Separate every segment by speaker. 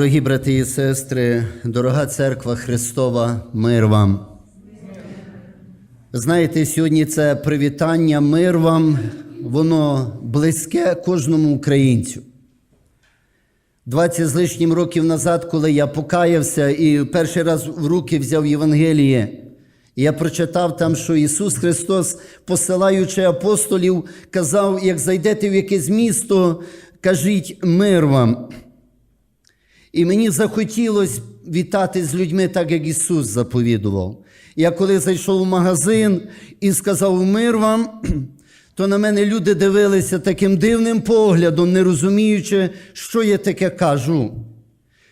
Speaker 1: Дорогі брати і сестри, дорога церква Христова, мир вам. Знаєте, сьогодні це привітання, мир вам, воно близьке кожному українцю. 20 з лишнім років назад, коли я покаявся і перший раз в руки взяв Євангеліє, я прочитав там, що Ісус Христос, посилаючи апостолів, казав, як зайдете в якесь місто, кажіть мир вам. І мені захотілося вітати з людьми, так як Ісус заповідував. Я коли зайшов в магазин і сказав мир вам, то на мене люди дивилися таким дивним поглядом, не розуміючи, що я таке кажу.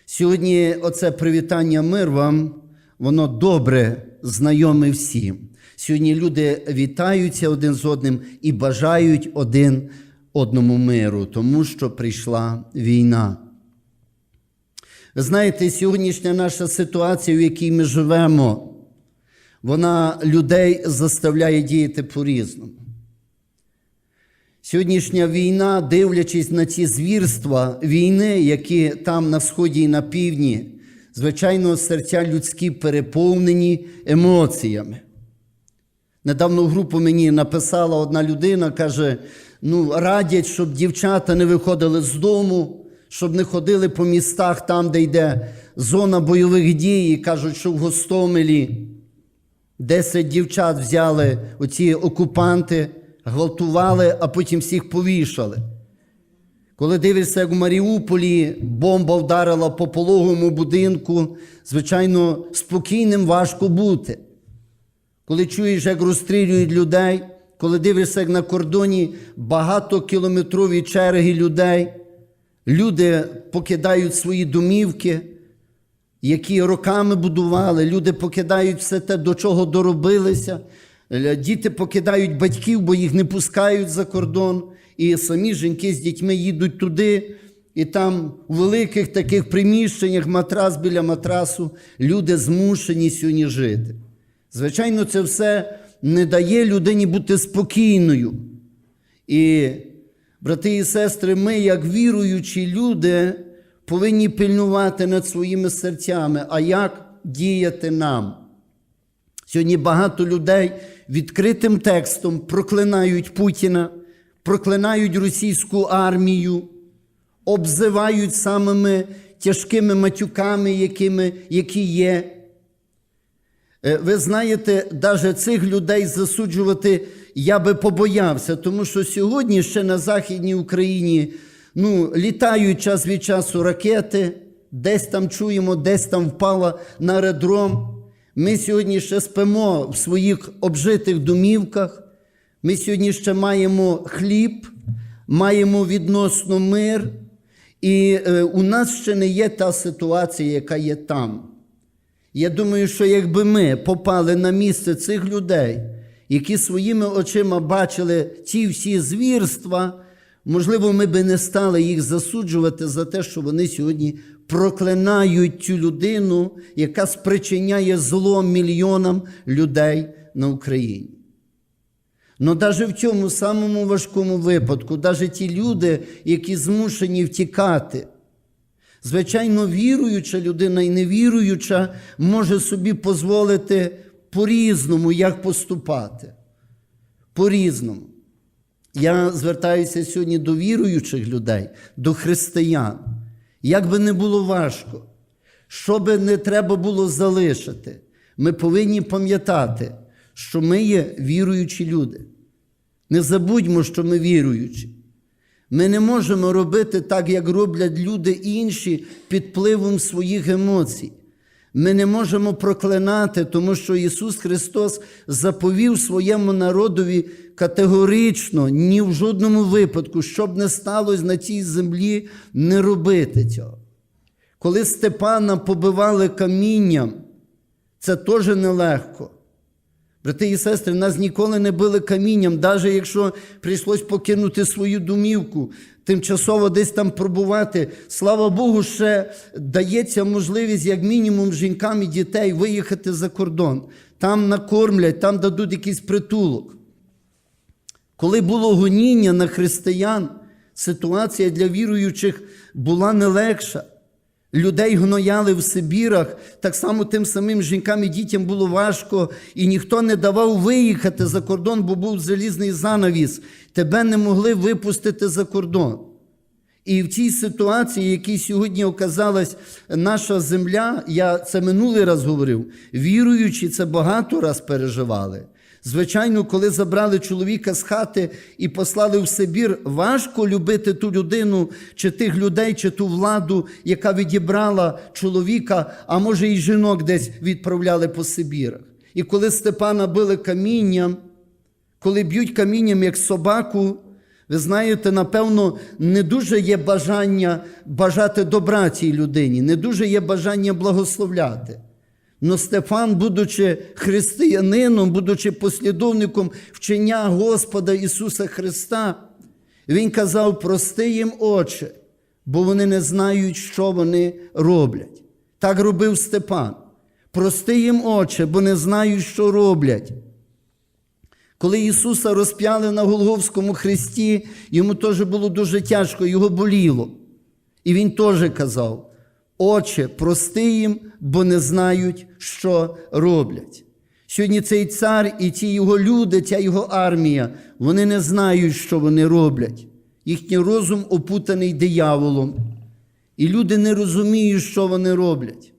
Speaker 1: Сьогодні оце привітання мир вам, воно добре знайоме всім. Сьогодні люди вітаються один з одним і бажають один одному миру, тому що прийшла війна. Знаєте, сьогоднішня наша ситуація, в якій ми живемо, вона людей заставляє діяти по-різному. Сьогоднішня війна, дивлячись на ці звірства війни, які там на сході і на півдні, звичайно, серця людські переповнені емоціями. Недавно в групу мені написала одна людина, каже: ну, радять, щоб дівчата не виходили з дому, щоб не ходили по містах там, де йде зона бойових дій, і кажуть, що в Гостомелі 10 дівчат взяли оці окупанти, гвалтували, а потім всіх повішали. Коли дивишся, як в Маріуполі бомба вдарила по пологовому будинку, звичайно, спокійним важко бути. Коли чуєш, як розстрілюють людей, коли дивишся, як на кордоні багатокілометрові черги людей, люди покидають свої домівки, які роками будували, люди покидають все те, до чого доробилися. Е, Діти покидають батьків, бо їх не пускають за кордон. І самі жінки з дітьми їдуть туди, і там у великих таких приміщеннях, матрас біля матрасу, люди змушені сьогодні жити. Звичайно, це все не дає людині бути спокійною. І, брати і сестри, ми, як віруючі люди, повинні пильнувати над своїми серцями, а як діяти нам. Сьогодні багато людей відкритим текстом проклинають Путіна, проклинають російську армію, обзивають самими тяжкими матюками, якими, які є. Е, Ви знаєте, навіть цих людей засуджувати я би побоявся, тому що сьогодні ще на Західній Україні ну, літають час від часу ракети, десь там чуємо, десь там впала на аеродром. Ми сьогодні ще спимо в своїх обжитих домівках. Ми сьогодні ще маємо хліб, маємо відносно мир, і е, у нас ще не є та ситуація, яка є там. Я думаю, що якби ми попали на місце цих людей, які своїми очима бачили ці всі звірства, можливо, ми би не стали їх засуджувати за те, що вони сьогодні проклинають цю людину, яка спричиняє зло мільйонам людей на Україні. Ну, навіть в цьому самому важкому випадку, навіть ті люди, які змушені втікати, Звичайно, віруюча людина і невіруюча може собі дозволити по-різному, як поступати. По-різному. Я звертаюся сьогодні до віруючих людей, до християн. Як би не було важко, що би не треба було залишити, ми повинні пам'ятати, що ми є віруючі люди. Не забудьмо, що ми віруючі. Ми не можемо робити так, як роблять люди інші під впливом своїх емоцій. Ми не можемо проклинати, тому що Ісус Христос заповів своєму народові категорично, ні в жодному випадку, щоб не сталося на цій землі, не робити цього. Коли Степана побивали камінням, це теж нелегко. Брати і сестри, нас ніколи не били камінням, навіть якщо прийшлось покинути свою домівку, тимчасово десь там пробувати. Слава Богу, ще дається можливість, як мінімум, жінкам і дітей виїхати за кордон. Там накормлять, там дадуть якийсь притулок. Коли було гоніння на християн, ситуація для віруючих була не легша. Людей гнояли в Сибірах, так само тим самим жінкам і дітям було важко, і ніхто не давав виїхати за кордон, бо був залізний занавіс. Тебе не могли випустити за кордон. І в цій ситуації, якій сьогодні оказалась наша земля, я це минулий раз говорив, віруючі це багато раз переживали. Звичайно, коли забрали чоловіка з хати і послали в Сибір, важко любити ту людину, чи тих людей, чи ту владу, яка відібрала чоловіка, а може і жінок десь відправляли по Сибірах. І коли Степана били камінням, коли б'ють камінням як собаку, ви знаєте, напевно, не дуже є бажання бажати добра цій людині, не дуже є бажання благословляти. Но Стефан, будучи християнином, будучи послідовником вчення Господа Ісуса Христа, Він казав: прости їм, Отче, бо вони не знають, що вони роблять. Так робив Степан. Прости їм, Отче, бо не знають, що роблять. Коли Ісуса розп'яли на Голговському хресті, йому теж було дуже тяжко, його боліло. І він теж казав: Отче, прости їм, бо не знають, що роблять. Сьогодні цей цар і ті його люди, ця його армія, вони не знають, що вони роблять. Їхній розум опутаний дияволом. І люди не розуміють, що вони роблять.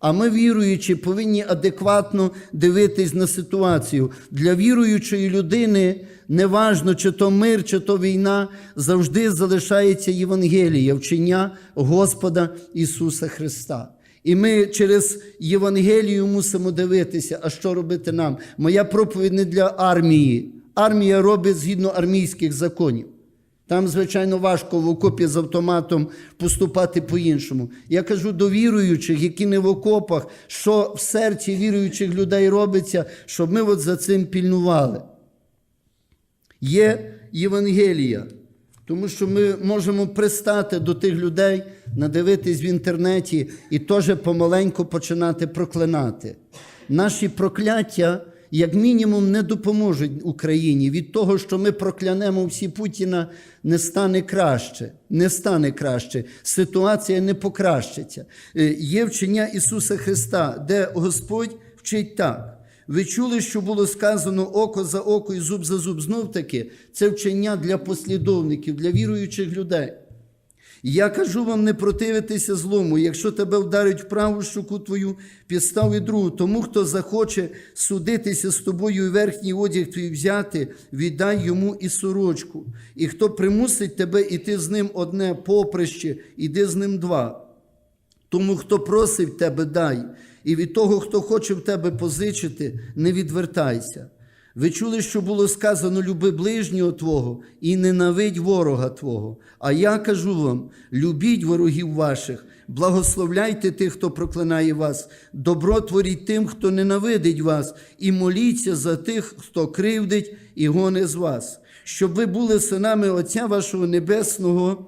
Speaker 1: А ми, віруючі, повинні адекватно дивитись на ситуацію. Для віруючої людини неважно, чи то мир, чи то війна, завжди залишається Євангеліє, вчення Господа Ісуса Христа. І ми через Євангелію мусимо дивитися, а що робити нам. Моя проповідь не для армії. Армія робить згідно армійських законів. Там, звичайно, важко в окопі з автоматом поступати по-іншому. Я кажу до віруючих, які не в окопах, що в серці віруючих людей робиться, щоб ми от за цим пільнували. Є Євангелія, тому що ми можемо пристати до тих людей, надивитись в інтернеті і теж помаленьку починати проклинати. Наші прокляття як мінімум, не допоможуть Україні. Від того, що ми проклянемо всі Путіна, не стане краще. Не стане краще. Ситуація не покращиться. Е, Є вчення Ісуса Христа, де Господь вчить так. Ви чули, що було сказано око за око і зуб за зуб. Знов таки, це вчення для послідовників, для віруючих людей. Я кажу вам не противитися злому, якщо тебе вдарить в праву щуку твою, підстав і другу. Тому, хто захоче судитися з тобою і верхній одяг твій взяти, віддай йому і сорочку. І хто примусить тебе іти з ним одне поприще, іди з ним два. Тому, хто просить тебе, дай, і від того, хто хоче в тебе позичити, не відвертайся. Ви чули, що було сказано: люби ближнього Твого і ненавидь ворога Твого. А я кажу вам: любіть ворогів ваших, благословляйте тих, хто проклинає вас, добро творіть тим, хто ненавидить вас, і моліться за тих, хто кривдить і гоне з вас, щоб ви були синами Отця вашого Небесного.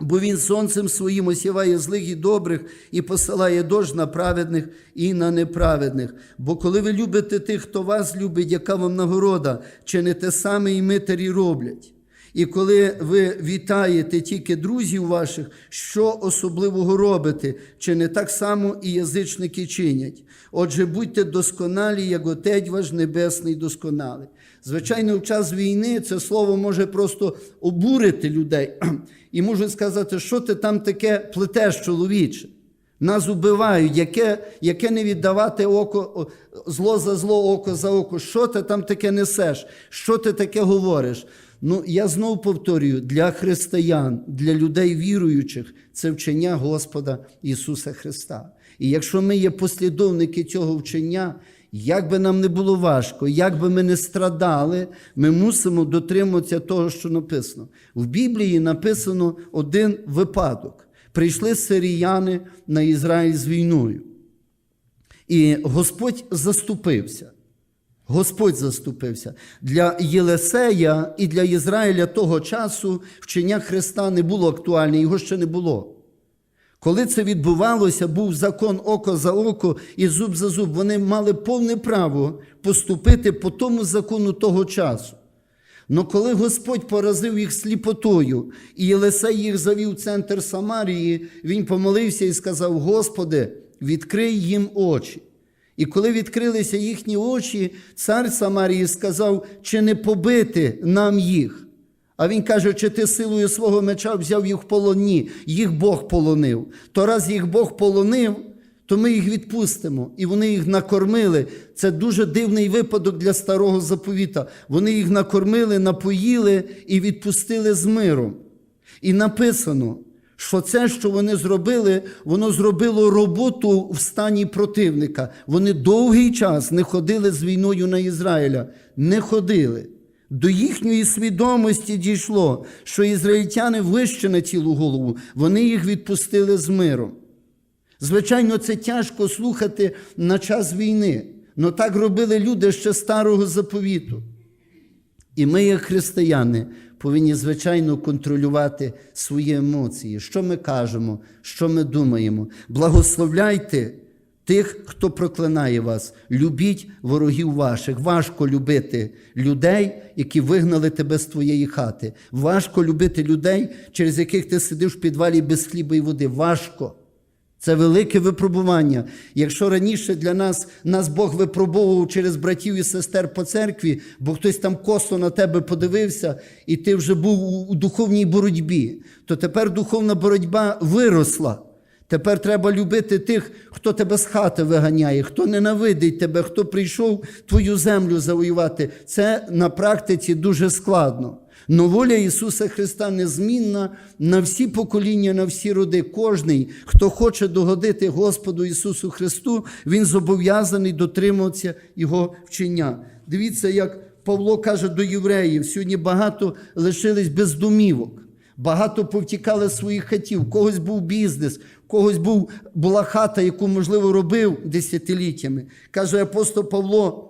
Speaker 1: Бо він сонцем своїм осіває злих і добрих і посилає дощ на праведних і на неправедних. Бо коли ви любите тих, хто вас любить, яка вам нагорода, чи не те саме і митарі роблять? І коли ви вітаєте тільки друзів ваших, що особливого робите, чи не так само і язичники чинять? Отже, будьте досконалі, як Отець ваш Небесний досконалий. Звичайно, в час війни це слово може просто обурити людей і можуть сказати, що ти там таке плетеш, чоловіче. Нас убивають, яке яке не віддавати око, зло за зло, око за око. Що ти там таке несеш? Що ти таке говориш? Ну, я знов повторюю, для християн, для людей віруючих, це вчення Господа Ісуса Христа. І якщо ми є послідовники цього вчення, як би нам не було важко, як би ми не страдали, ми мусимо дотримуватися того, що написано. В Біблії написано один випадок. Прийшли сиріяни на Ізраїль з війною. І Господь заступився. Господь заступився. Для Єлисея і для Ізраїля того часу вчення Христа не було актуальне, його ще не було. Коли це відбувалося, був закон око за око і зуб за зуб. Вони мали повне право поступити по тому закону того часу. Но коли Господь поразив їх сліпотою, і Єлисей їх завів в центр Самарії, він помолився і сказав: Господи, відкрий їм очі. І коли відкрилися їхні очі, цар Самарії сказав, чи не побити нам їх. А він каже, чи ти силою свого меча взяв їх в полоні, їх Бог полонив. То раз їх Бог полонив, то ми їх відпустимо. І вони їх накормили. Це дуже дивний випадок для старого заповіта. Вони їх накормили, напоїли і відпустили з миром. І написано, що це, що вони зробили, воно зробило роботу в стані противника. Вони довгий час не ходили з війною на Ізраїля, не ходили. До їхньої свідомості дійшло, що ізраїльтяни вище на цілу голову, вони їх відпустили з миром. Звичайно, це тяжко слухати на час війни, але так робили люди ще старого заповіту. І ми, як християни, повинні, звичайно, контролювати свої емоції. Що ми кажемо, що ми думаємо. Благословляйте тих, хто проклинає вас. Любіть ворогів ваших. Важко любити людей, які вигнали тебе з твоєї хати. Важко любити людей, через яких ти сидиш в підвалі без хліба і води. Важко. Це велике випробування. Якщо раніше для нас нас Бог випробовував через братів і сестер по церкві, бо хтось там косо на тебе подивився, і ти вже був у- духовній боротьбі, то тепер духовна боротьба виросла. Тепер треба любити тих, хто тебе з хати виганяє, хто ненавидить тебе, хто прийшов твою землю завоювати. Це на практиці дуже складно. Но воля Ісуса Христа незмінна на всі покоління, на всі роди. Кожний, хто хоче догодити Господу Ісусу Христу, Він зобов'язаний дотримуватися Його вчення. Дивіться, як Павло каже до євреїв: сьогодні багато лишились без домівок. Багато повтікали своїх хатів, когось був бізнес, когось був, була хата, яку, можливо, робив десятиліттями. Каже апостол Павло,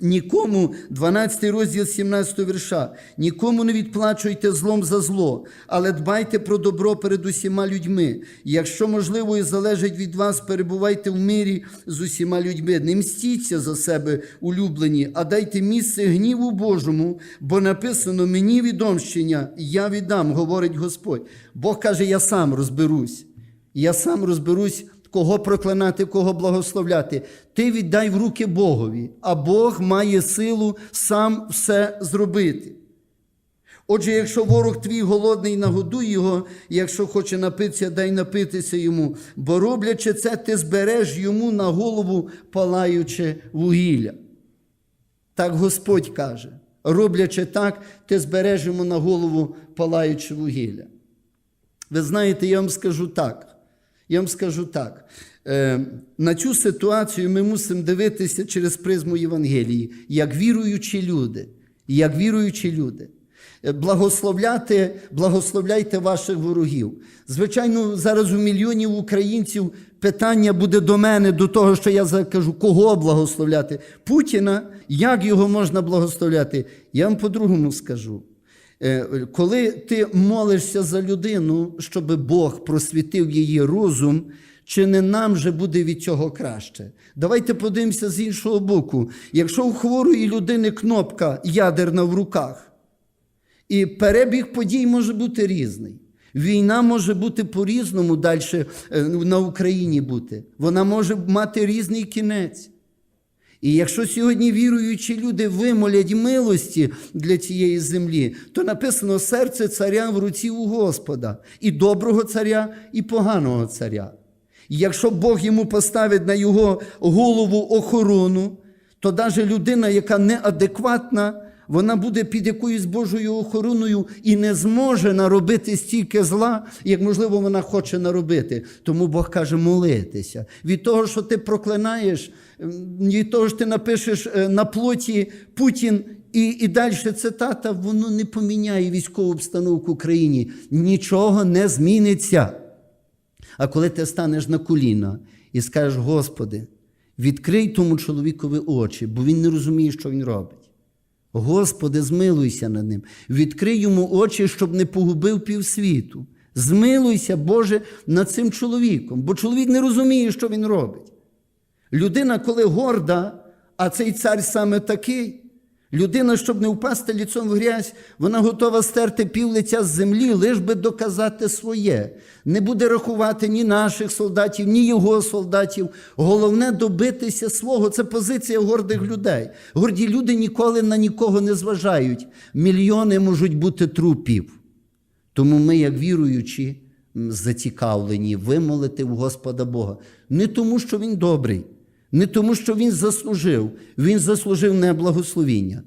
Speaker 1: Нікому, 12 розділ 17 вірша, нікому не відплачуйте злом за зло, але дбайте про добро перед усіма людьми. Якщо можливо і залежить від вас, перебувайте в мирі з усіма людьми. Не мстіться за себе, улюблені, а дайте місце гніву Божому, бо написано мені відомщення, я віддам, говорить Господь. Бог каже, я сам розберусь. Я сам розберусь, кого проклинати, кого благословляти. Ти віддай в руки Богові, а Бог має силу сам все зробити. Отже, якщо ворог твій голодний, нагодуй його, якщо хоче напитися, дай напитися йому, бо роблячи це, ти збереш йому на голову палаюче вугілля. Так Господь каже, роблячи так, ти збереш йому на голову палаюче вугілля. Ви знаєте, я вам скажу так. Я вам скажу так. Е, на цю ситуацію ми мусимо дивитися через призму Євангелії, як віруючі люди. Як віруючі люди. Е, Благословляти, благословляйте ваших ворогів. Звичайно, зараз у мільйонів українців питання буде до мене, до того, що я закажу, кого благословляти? Путіна, як його можна благословляти? Я вам по-другому скажу. Е, Коли ти молишся за людину, щоб Бог просвітив її розум, чи не нам же буде від цього краще? Давайте подивимося з іншого боку. Якщо у хворої людини кнопка ядерна в руках, і перебіг подій може бути різний. Війна може бути по-різному далі на Україні бути. Вона може мати різний кінець. І якщо сьогодні віруючі люди вимолять милості для цієї землі, то написано серце царя в руці у Господа, і доброго царя, і поганого царя. І якщо Бог йому поставить на його голову охорону, то навіть людина, яка неадекватна, вона буде під якоюсь Божою охороною і не зможе наробити стільки зла, як, можливо, вона хоче наробити. Тому Бог каже молитися. Від того, що ти проклинаєш, від того, що ти напишеш е, на плоті Путін. І, і далі цитата, воно не поміняє військову обстановку в країні. Нічого не зміниться. А коли ти станеш на коліна і скажеш, Господи, відкрий тому чоловікові очі, бо він не розуміє, що він робить. Господи, змилуйся над ним. Відкрий йому очі, щоб не погубив півсвіту. Змилуйся, Боже, над цим чоловіком, бо чоловік не розуміє, що він робить. Людина, коли горда, а цей цар саме такий, Людина, щоб не впасти ліцом в грязь, вона готова стерти пів лиця з землі, лиш би доказати своє. Не буде рахувати ні наших солдатів, ні його солдатів. Головне добитися свого. Це позиція гордих людей. Горді люди ніколи на нікого не зважають. Мільйони можуть бути трупів. Тому ми, як віруючі, зацікавлені вимолити в Господа Бога. Не тому, що Він добрий, не тому, що Він заслужив. Він заслужив не благословіння.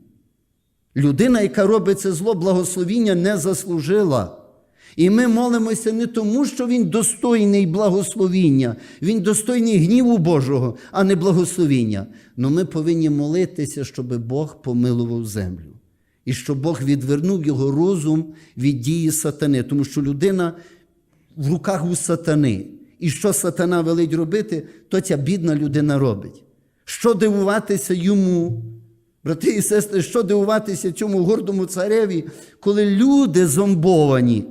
Speaker 1: Людина, яка робить це зло, благословіння не заслужила. І ми молимося не тому, що він достойний благословіння, він достойний гніву Божого, а не благословіння. Но ми повинні молитися, щоб Бог помилував землю. І щоб Бог відвернув його розум від дії сатани, тому що людина в руках у сатани. І що сатана велить робити, то ця бідна людина робить. Що дивуватися йому, брати і сестри, що дивуватися цьому гордому цареві, коли люди зомбовані,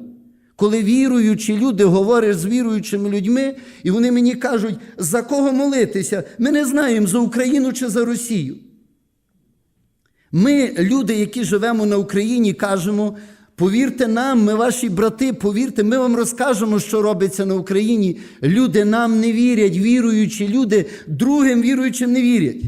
Speaker 1: коли віруючі люди говорять з віруючими людьми, і вони мені кажуть, за кого молитися? Ми не знаємо, за Україну чи за Росію. Ми, люди, які живемо на Україні, кажемо: повірте нам, ми ваші брати, повірте, ми вам розкажемо, що робиться на Україні. Люди нам не вірять, віруючі люди другим віруючим не вірять.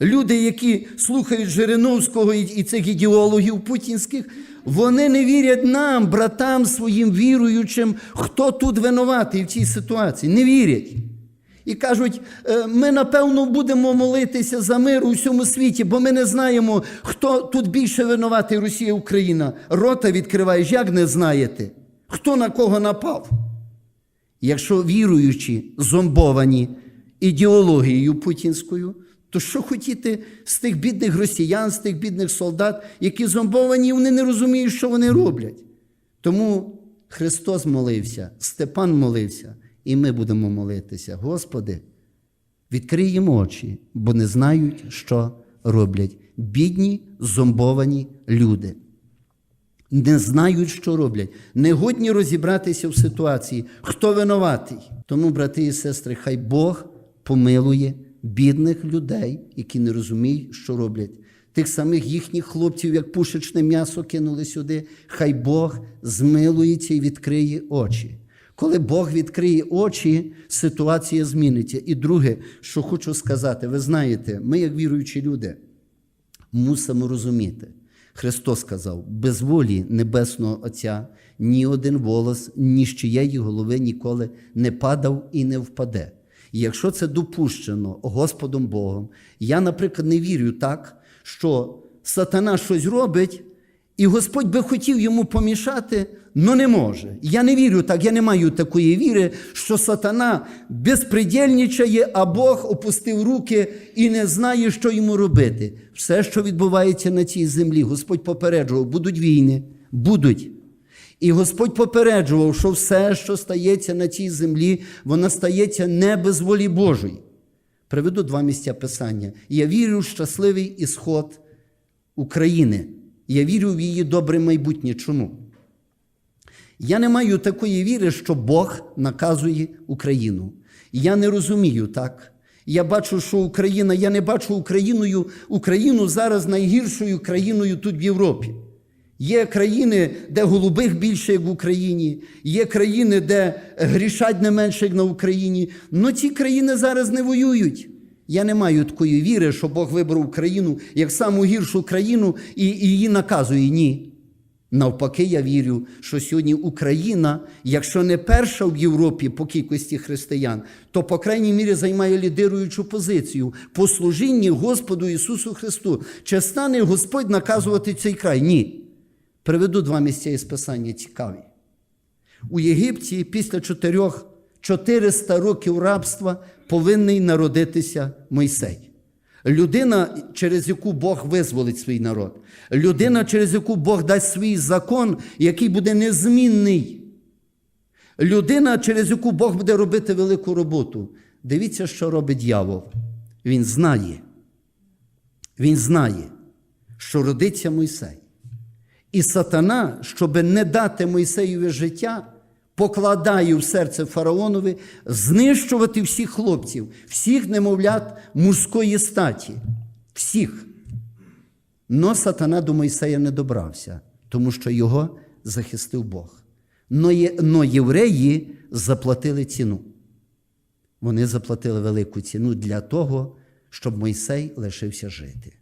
Speaker 1: Люди, які слухають Жириновського і цих ідеологів путінських, вони не вірять нам, братам своїм віруючим, хто тут винуватий в цій ситуації. Не вірять. І кажуть, «Е, ми напевно будемо молитися за мир у всьому світі, бо ми не знаємо, хто тут більше винуватий Росія, Україна. Рота відкриваєш, як не знаєте, хто на кого напав. Якщо віруючі зомбовані ідеологією путінською, то що хотіти з тих бідних росіян, з тих бідних солдат, які зомбовані, вони не розуміють, що вони роблять. Тому Христос молився, Степан молився, і ми будемо молитися. Господи, відкрий їм очі, бо не знають, що роблять. Бідні, зомбовані люди. Не знають, що роблять, не годні розібратися в ситуації, хто винуватий. Тому, брати і сестри, хай Бог помилує бідних людей, які не розуміють, що роблять. Тих самих їхніх хлопців, як пушечне м'ясо кинули сюди, хай Бог змилується і відкриє очі. Коли Бог відкриє очі, ситуація зміниться. І друге, що хочу сказати, ви знаєте, ми, як віруючі люди, мусимо розуміти. Христос сказав: без волі Небесного Отця ні один волос, ні з чиєї голови ніколи не падав і не впаде. І якщо це допущено Господом Богом, я, наприклад, не вірю так, що сатана щось робить, і Господь би хотів йому помішати, але не може. Я не вірю так, я не маю такої віри, що сатана безпредельничає, а Бог опустив руки і не знає, що йому робити. Все, що відбувається на цій землі, Господь попереджував, будуть війни, будуть. І Господь попереджував, що все, що стається на цій землі, воно стається не без волі Божої. Приведу два місця Писання. Я вірю в щасливий ісход України. Я вірю в її добре майбутнє. Чому? Я не маю такої віри, що Бог наказує Україну. Я не розумію так. Я бачу, що Україна, я не бачу Україною, Україну зараз найгіршою країною тут в Європі. Є країни, де голубих більше, як в Україні, є країни, де грішать не менше, як на Україні. але ці країни зараз не воюють. Я не маю такої віри, що Бог вибрав Україну як саму гіршу країну і, її наказує. Ні. Навпаки, я вірю, що сьогодні Україна, якщо не перша в Європі по кількості християн, то, по крайній мірі, займає лідируючу позицію по служінні Господу Ісусу Христу. Чи стане Господь наказувати цей край? Ні. Приведу два місця із Писання цікаві. У Єгипті після чотирьох 400 років рабства повинний народитися Мойсей. Людина, через яку Бог визволить свій народ. Людина, через яку Бог дасть свій закон, який буде незмінний. Людина, через яку Бог буде робити велику роботу. Дивіться, що робить дьявол. Він знає. Він знає, що родиться Мойсей. І сатана, щоб не дати Мойсеєві життя, покладає в серце фараонові знищувати всіх хлопців, всіх немовлят мужської статі. Всіх. Но сатана до Мойсея не добрався, тому що його захистив Бог. Но, є, но євреї заплатили ціну. Вони заплатили велику ціну для того, щоб Мойсей лишився жити.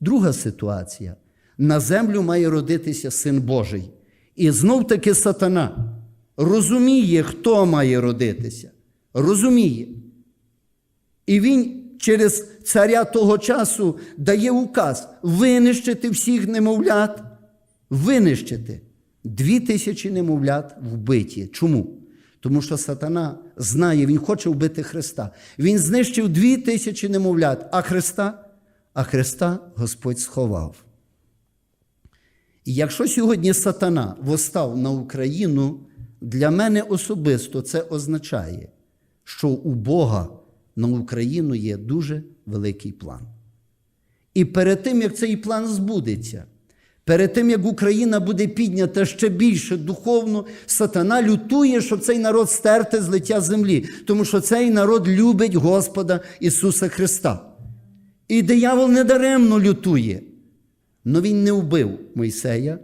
Speaker 1: Друга ситуація. На землю має родитися син Божий. І знов таки сатана розуміє, хто має родитися. Розуміє. І він через царя того часу дає указ винищити всіх немовлят, винищити. Дві тисячі немовлят вбиті. Чому? Тому що сатана знає, він хоче вбити Христа. Він знищив дві тисячі немовлят, а Христа, а Христа Господь сховав. І якщо сьогодні сатана восстав на Україну, для мене особисто це означає, що у Бога на Україну є дуже великий план. І перед тим, як цей план збудеться, перед тим, як Україна буде піднята ще більше духовно, сатана лютує, щоб цей народ стерти з лиця землі, тому що цей народ любить Господа Ісуса Христа. І диявол недаремно лютує. Но він не вбив Мойсея,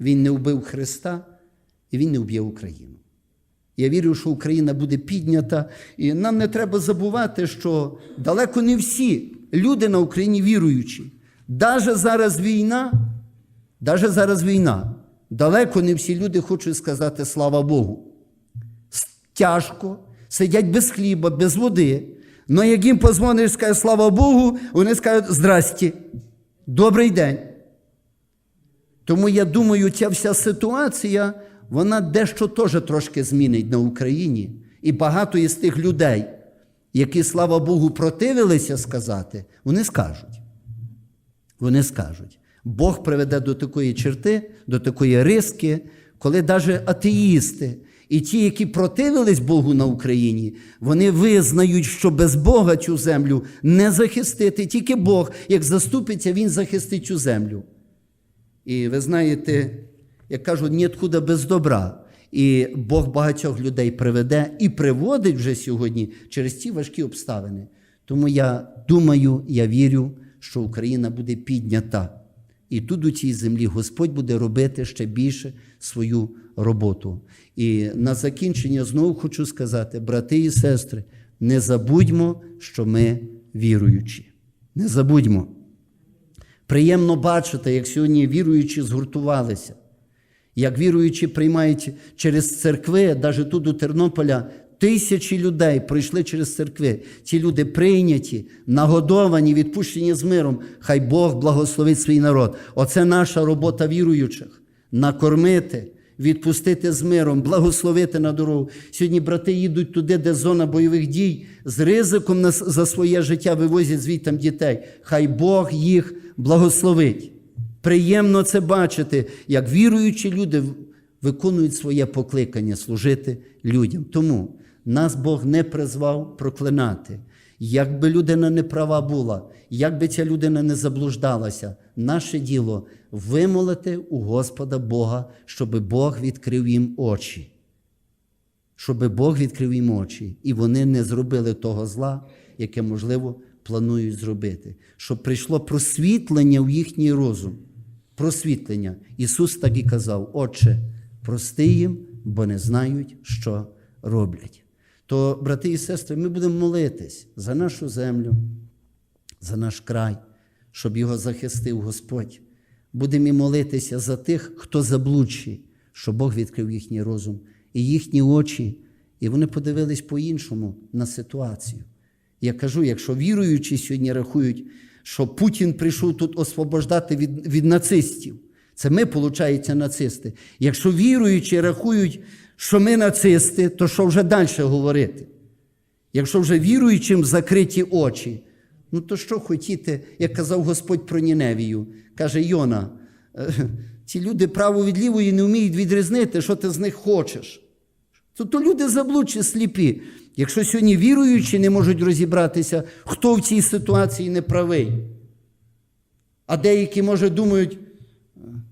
Speaker 1: він не вбив Христа, і він не вб'є Україну. Я вірю, що Україна буде піднята, і нам не треба забувати, що далеко не всі люди на Україні віруючі. Даже зараз війна, даже зараз війна, далеко не всі люди хочуть сказати слава Богу. Тяжко, сидять без хліба, без води. Но як їм позвониш, скажеш слава Богу, вони скажуть здрасті, добрий день. Тому я думаю, ця вся ситуація, вона дещо теж трошки змінить на Україні. І багато із тих людей, які, слава Богу, противилися сказати, вони скажуть. Вони скажуть. Бог приведе до такої черти, до такої риски, коли навіть атеїсти і ті, які противились Богу на Україні, вони визнають, що без Бога цю землю не захистити. Тільки Бог, як заступиться, Він захистить цю землю. І ви знаєте, як кажуть, ніткуда без добра. І Бог багатьох людей приведе і приводить вже сьогодні через ці важкі обставини. Тому я думаю, я вірю, що Україна буде піднята. І тут у цій землі Господь буде робити ще більше свою роботу. І на закінчення знову хочу сказати, брати і сестри, не забудьмо, що ми віруючі. Не забудьмо. Приємно бачити, як сьогодні віруючі згуртувалися, як віруючі приймають через церкви, навіть тут у Тернополя, тисячі людей пройшли через церкви. Ці люди прийняті, нагодовані, відпущені з миром. Хай Бог благословить свій народ. Оце наша робота віруючих накормити. Відпустити з миром, благословити на дорогу. Сьогодні брати їдуть туди, де зона бойових дій, з ризиком за своє життя вивозять звідтам дітей. Хай Бог їх благословить. Приємно це бачити, як віруючі люди виконують своє покликання служити людям. Тому нас Бог не призвав проклинати. Як би людина не права була, як би ця людина не заблуждалася, наше діло вимолити у Господа Бога, щоб Бог відкрив їм очі. Щоб Бог відкрив їм очі, і вони не зробили того зла, яке, можливо, планують зробити. Щоб прийшло просвітлення в їхній розум. Просвітлення. Ісус так і казав: Отче, прости їм, бо не знають, що роблять. То, брати і сестри, ми будемо молитись за нашу землю, за наш край, щоб його захистив Господь. Будемо і молитися за тих, хто заблудший, щоб Бог відкрив їхній розум і їхні очі, і вони подивились по-іншому на ситуацію. Я кажу, якщо віруючі сьогодні рахують, що Путін прийшов тут освобождати від, від нацистів, це ми, виходить, нацисти. Якщо віруючі рахують, що ми нацисти, то що вже далі говорити? Якщо вже віруючим закриті очі, ну то що хотіти, як казав Господь про Ніневію, каже Йона, «Е, ці люди право від лівої не вміють відрізнити, що ти з них хочеш. То, люди заблудші, сліпі. Якщо сьогодні віруючі не можуть розібратися, хто в цій ситуації не правий. А деякі, може, думають,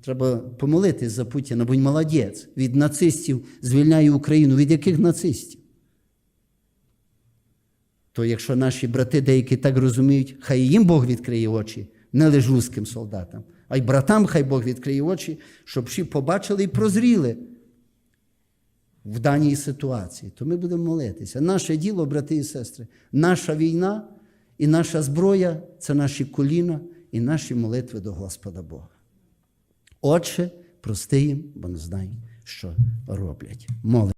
Speaker 1: треба помолитись за Путіна, будь молодець. Від нацистів звільняє Україну. Від яких нацистів? То якщо наші брати деякі так розуміють, хай їм Бог відкриє очі, не лише русським солдатам, а й братам, хай Бог відкриє очі, щоб всі побачили і прозріли в даній ситуації. То ми будемо молитися. Наше діло, брати і сестри, наша війна і наша зброя це наші коліна і наші молитви до Господа Бога. Отче, прости їм, бо не знай, що роблять. Молимо.